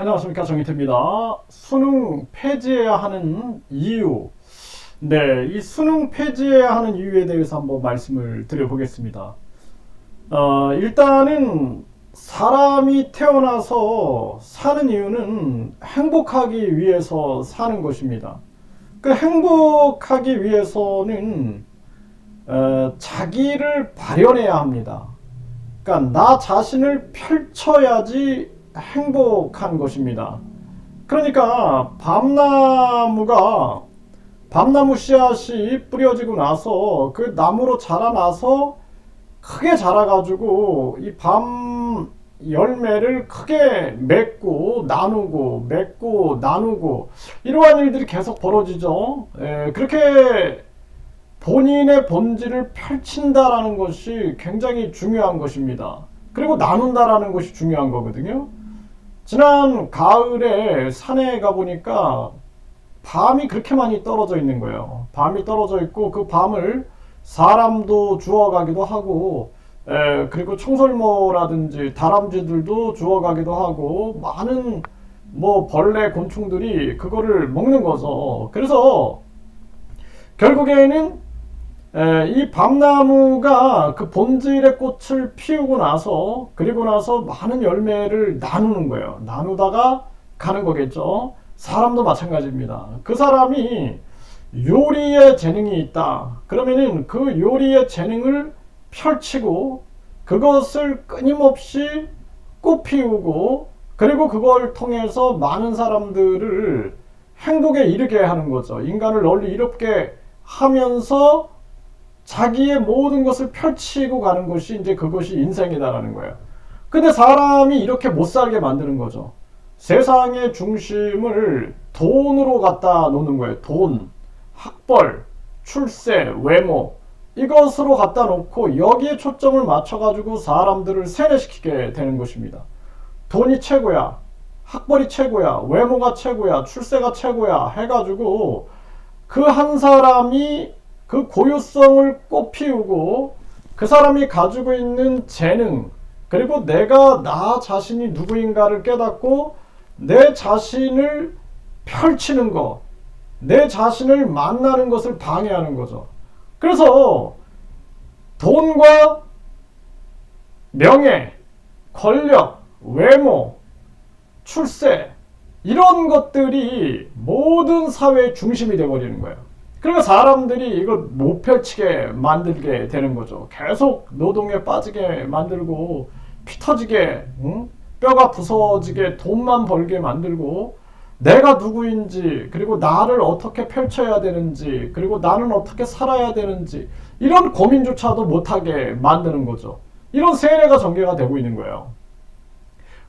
안녕하십니까 정희태입니다. 수능 폐지해야 하는 이유 네, 이 수능 폐지해야 하는 이유에 대해서 한번 말씀을 드려보겠습니다. 어, 일단은 사람이 태어나서 사는 이유는 행복하기 위해서 사는 것입니다. 그 행복하기 위해서는 어, 자기를 발현해야 합니다. 그러니까 나 자신을 펼쳐야지 행복한 것입니다. 그러니까 밤나무가 밤나무 씨앗이 뿌려지고 나서 그 나무로 자라나서 크게 자라가지고 이 밤 열매를 크게 맺고 나누고 맺고 나누고 이러한 일들이 계속 벌어지죠. 에, 그렇게 본인의 본질을 펼친다라는 것이 굉장히 중요한 것입니다. 그리고 나눈다라는 것이 중요한 거거든요. 지난 가을에 산에 가보니까 밤이 그렇게 많이 떨어져 있는 거예요. 밤이 떨어져 있고 그 밤을 사람도 주워가기도 하고 에, 그리고 청설모라든지 다람쥐들도 주워가기도 하고 많은 뭐 벌레 곤충들이 그거를 먹는 거죠. 그래서 결국에는 에, 이 밤나무가 그 본질의 꽃을 피우고 나서 그리고 나서 많은 열매를 나누는 거예요. 나누다가 가는 거겠죠. 사람도 마찬가지입니다. 그 사람이 요리에 재능이 있다. 그러면은 그 요리의 재능을 펼치고 그것을 끊임없이 꽃피우고 그리고 그걸 통해서 많은 사람들을 행복에 이르게 하는 거죠. 인간을 널리 이롭게 하면서 자기의 모든 것을 펼치고 가는 것이 이제 그것이 인생이다라는 거예요. 근데 사람이 이렇게 못 살게 만드는 거죠. 세상의 중심을 돈으로 갖다 놓는 거예요. 돈, 학벌, 출세, 외모 이것으로 갖다 놓고 여기에 초점을 맞춰가지고 사람들을 세뇌시키게 되는 것입니다. 돈이 최고야, 학벌이 최고야, 외모가 최고야, 출세가 최고야 해가지고 그 한 사람이 그 고유성을 꽃피우고 그 사람이 가지고 있는 재능 그리고 내가 나 자신이 누구인가를 깨닫고 내 자신을 펼치는 것, 내 자신을 만나는 것을 방해하는 거죠. 그래서 돈과 명예, 권력, 외모, 출세 이런 것들이 모든 사회의 중심이 되어버리는 거예요. 그러니까 사람들이 이걸 못 펼치게 만들게 되는 거죠. 계속 노동에 빠지게 만들고 피 터지게 응? 뼈가 부서지게 돈만 벌게 만들고 내가 누구인지 그리고 나를 어떻게 펼쳐야 되는지 그리고 나는 어떻게 살아야 되는지 이런 고민조차도 못하게 만드는 거죠. 이런 세뇌가 전개가 되고 있는 거예요.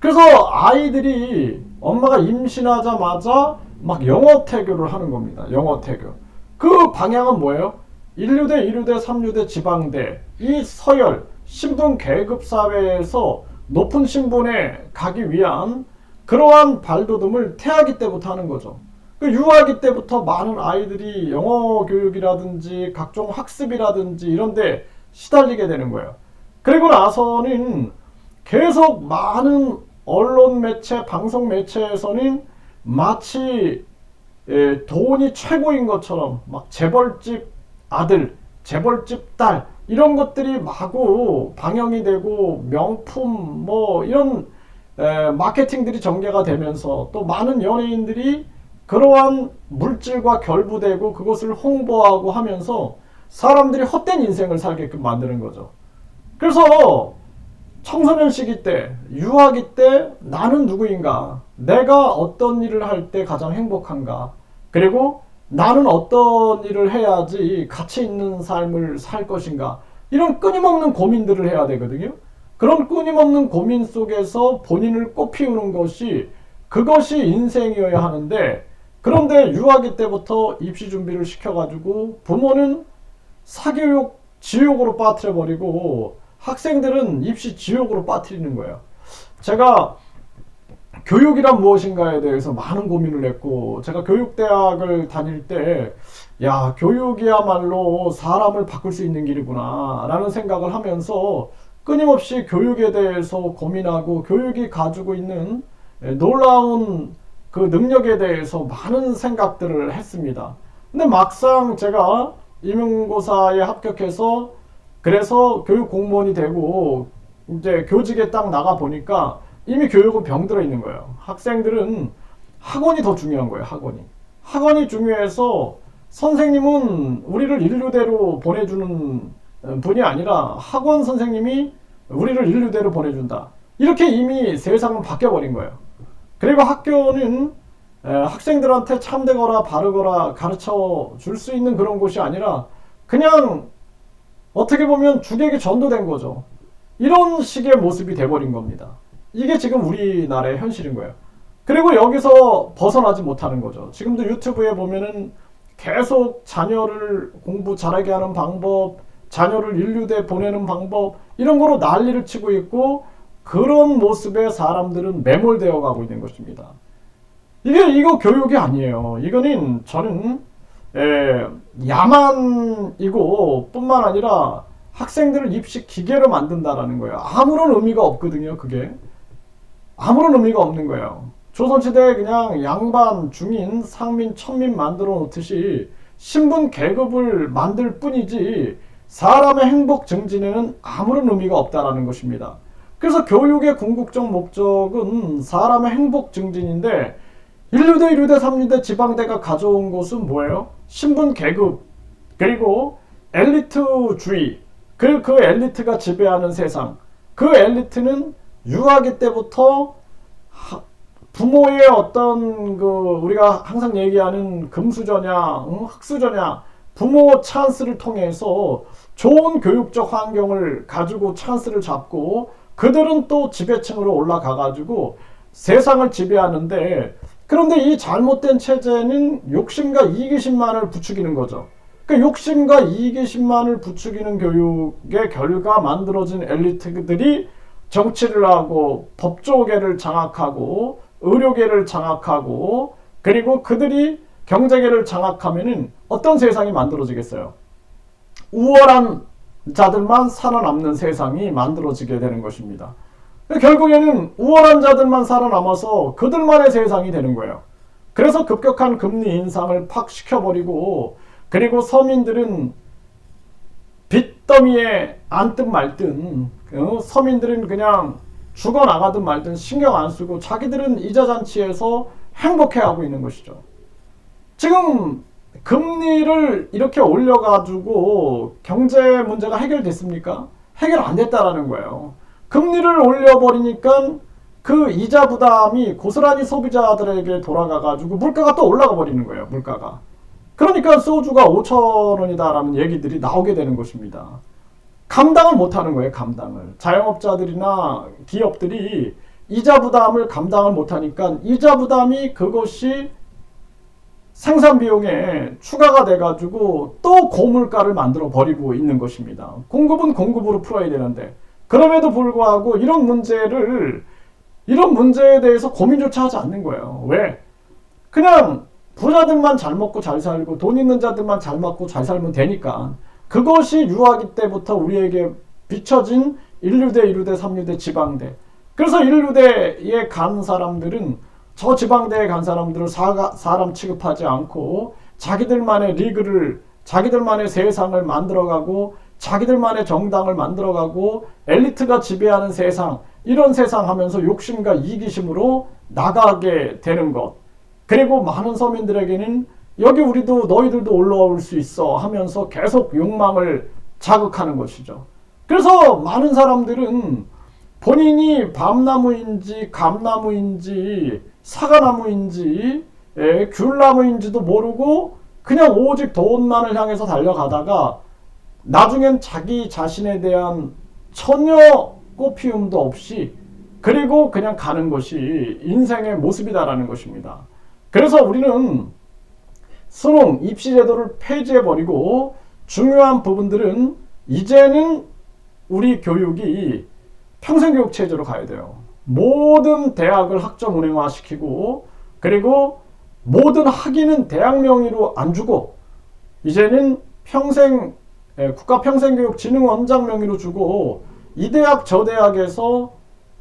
그래서 아이들이 엄마가 임신하자마자 막 영어 태교를 하는 겁니다. 영어 태교. 그 방향은 뭐예요? 1류대, 2류대, 3류대, 지방대, 이 서열, 신분 계급 사회에서 높은 신분에 가기 위한 그러한 발돋움을 태아기 때부터 하는 거죠. 그 유아기 때부터 많은 아이들이 영어 교육이라든지 각종 학습이라든지 이런데 시달리게 되는 거예요. 그리고 나서는 계속 많은 언론 매체, 방송 매체에서는 마치 예, 돈이 최고인 것처럼 막 재벌집 아들, 재벌집 딸 이런 것들이 마구 방영이 되고 명품 뭐 이런 에, 마케팅들이 전개가 되면서 또 많은 연예인들이 그러한 물질과 결부되고 그것을 홍보하고 하면서 사람들이 헛된 인생을 살게끔 만드는 거죠. 그래서 청소년 시기 때, 유아기 때 나는 누구인가? 내가 어떤 일을 할 때 가장 행복한가? 그리고 나는 어떤 일을 해야지 가치 있는 삶을 살 것인가? 이런 끊임없는 고민들을 해야 되거든요. 그런 끊임없는 고민 속에서 본인을 꽃피우는 것이 그것이 인생이어야 하는데 그런데 유아기 때부터 입시 준비를 시켜가지고 부모는 사교육 지옥으로 빠뜨려 버리고 학생들은 입시 지옥으로 빠뜨리는 거예요. 제가 교육이란 무엇인가에 대해서 많은 고민을 했고 제가 교육대학을 다닐 때 야, 교육이야말로 사람을 바꿀 수 있는 길이구나 라는 생각을 하면서 끊임없이 교육에 대해서 고민하고 교육이 가지고 있는 에, 놀라운 그 능력에 대해서 많은 생각들을 했습니다. 근데 막상 제가 임용고사에 합격해서 그래서 교육 공무원이 되고 이제 교직에 딱 나가 보니까 이미 교육은 병들어 있는 거예요. 학생들은 학원이 더 중요한 거예요. 학원이. 학원이 중요해서 선생님은 우리를 인류대로 보내주는 분이 아니라 학원 선생님이 우리를 인류대로 보내준다. 이렇게 이미 세상은 바뀌어버린 거예요. 그리고 학교는 에, 학생들한테 참되거나 바르거나 가르쳐 줄 수 있는 그런 곳이 아니라 그냥 어떻게 보면 주객이 전도된 거죠. 이런 식의 모습이 돼버린 겁니다. 이게 지금 우리나라의 현실인 거예요. 그리고 여기서 벗어나지 못하는 거죠. 지금도 유튜브에 보면은 계속 자녀를 공부 잘하게 하는 방법, 자녀를 인류대 보내는 방법, 이런 거로 난리를 치고 있고, 그런 모습에 사람들은 매몰되어 가고 있는 것입니다. 이게, 이거 교육이 아니에요. 이거는 저는, 에, 야만이고, 뿐만 아니라 학생들을 입시 기계로 만든다라는 거예요. 아무런 의미가 없거든요, 그게. 아무런 의미가 없는 거예요. 조선시대에 그냥 양반, 중인, 상민, 천민 만들어 놓듯이 신분 계급을 만들 뿐이지 사람의 행복 증진에는 아무런 의미가 없다라는 것입니다. 그래서 교육의 궁극적 목적은 사람의 행복 증진인데 1류대, 2류대, 3류대, 지방대가 가져온 것은 뭐예요? 신분 계급 그리고 엘리트주의 그, 그 엘리트가 지배하는 세상 그 엘리트는 유아기 때부터 하, 부모의 어떤 그 우리가 항상 얘기하는 금수저냐, 응? 흑수저냐, 부모 찬스를 통해서 좋은 교육적 환경을 가지고 찬스를 잡고 그들은 또 지배층으로 올라가 가지고 세상을 지배하는데 그런데 이 잘못된 체제는 욕심과 이기심만을 부추기는 거죠. 그 욕심과 이기심만을 부추기는 교육의 결과 만들어진 엘리트들이 정치를 하고 법조계를 장악하고 의료계를 장악하고 그리고 그들이 경제계를 장악하면은 어떤 세상이 만들어지겠어요? 우월한 자들만 살아남는 세상이 만들어지게 되는 것입니다. 결국에는 우월한 자들만 살아남아서 그들만의 세상이 되는 거예요. 그래서 급격한 금리 인상을 팍 시켜버리고 그리고 서민들은 빚더미에 앉든 말든 어, 서민들은 그냥 죽어 나가든 말든 신경 안 쓰고 자기들은 이자 잔치에서 행복해하고 있는 것이죠. 지금 금리를 이렇게 올려가지고 경제 문제가 해결됐습니까? 해결 안 됐다라는 거예요. 금리를 올려버리니까 그 이자 부담이 고스란히 소비자들에게 돌아가가지고 물가가 또 올라가 버리는 거예요. 물가가. 그러니까 소주가 5천 원이다라는 얘기들이 나오게 되는 것입니다. 감당을 못하는 거예요. 감당을. 자영업자들이나 기업들이 이자 부담을 감당을 못하니까 이자 부담이 그것이 생산 비용에 추가가 돼가지고 또 고물가를 만들어 버리고 있는 것입니다. 공급은 공급으로 풀어야 되는데 그럼에도 불구하고 이런 문제를 이런 문제에 대해서 고민조차 하지 않는 거예요. 왜? 그냥 부자들만 잘 먹고 잘 살고 돈 있는 자들만 잘 먹고 잘 살면 되니까 그것이 유아기 때부터 우리에게 비춰진 1류대, 2류대, 3류대, 지방대. 그래서 1류대에 간 사람들은 저 지방대에 간 사람들을 사, 사람 취급하지 않고 자기들만의 리그를, 자기들만의 세상을 만들어가고 자기들만의 정당을 만들어가고 엘리트가 지배하는 세상, 이런 세상 하면서 욕심과 이기심으로 나가게 되는 것. 그리고 많은 서민들에게는 여기 우리도 너희들도 올라올 수 있어 하면서 계속 욕망을 자극하는 것이죠. 그래서 많은 사람들은 본인이 밤나무인지 감나무인지 사과나무인지 에, 귤나무인지도 모르고 그냥 오직 돈만을 향해서 달려가다가 나중엔 자기 자신에 대한 전혀 꽃피움도 없이 그리고 그냥 가는 것이 인생의 모습이다라는 것입니다. 그래서 우리는 수능 입시 제도를 폐지해 버리고 중요한 부분들은 이제는 우리 교육이 평생 교육 체제로 가야 돼요. 모든 대학을 학점 운행화 시키고 그리고 모든 학위는 대학 명의로 안 주고 이제는 평생 국가평생교육진흥원장 명의로 주고 이 대학 저 대학에서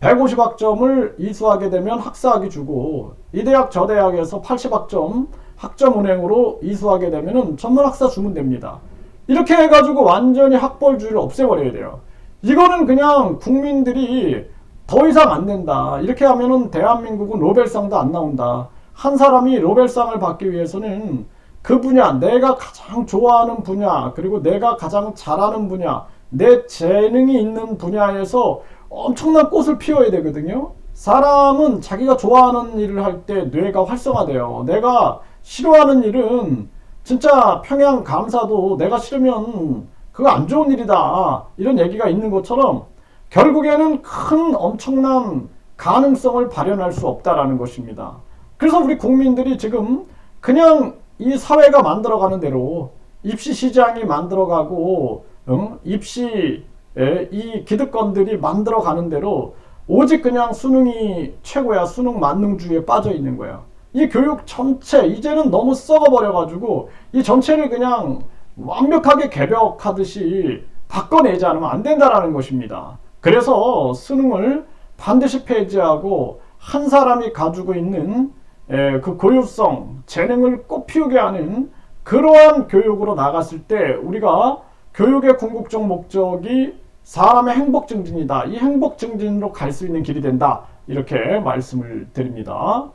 150학점을 이수하게 되면 학사학위 주고 이 대학 저 대학에서 80학점 학점 운행으로 이수하게 되면은 전문 학사 주면 됩니다. 이렇게 해가지고 완전히 학벌주의를 없애버려야 돼요. 이거는 그냥 국민들이 더 이상 안 된다. 이렇게 하면은 대한민국은 노벨상도 안 나온다. 한 사람이 노벨상을 받기 위해서는 그 분야, 내가 가장 좋아하는 분야, 그리고 내가 가장 잘하는 분야, 내 재능이 있는 분야에서 엄청난 꽃을 피워야 되거든요. 사람은 자기가 좋아하는 일을 할 때 뇌가 활성화돼요. 내가 싫어하는 일은 진짜 평양 감사도 내가 싫으면 그거 안 좋은 일이다. 이런 얘기가 있는 것처럼 결국에는 큰 엄청난 가능성을 발현할 수 없다라는 것입니다. 그래서 우리 국민들이 지금 그냥 이 사회가 만들어가는 대로 입시 시장이 만들어가고 응? 입시 에, 이 기득권들이 만들어 가는 대로 오직 그냥 수능이 최고야 수능 만능주의에 빠져 있는 거야. 이 교육 전체 이제는 너무 썩어버려 가지고 이 전체를 그냥 완벽하게 개벽하듯이 바꿔내지 않으면 안 된다라는 것입니다. 그래서 수능을 반드시 폐지하고 한 사람이 가지고 있는 에, 그 고유성, 재능을 꽃피우게 하는 그러한 교육으로 나갔을 때 우리가 교육의 궁극적 목적이 사람의 행복 증진이다. 이 행복 증진으로 갈 수 있는 길이 된다. 이렇게 말씀을 드립니다.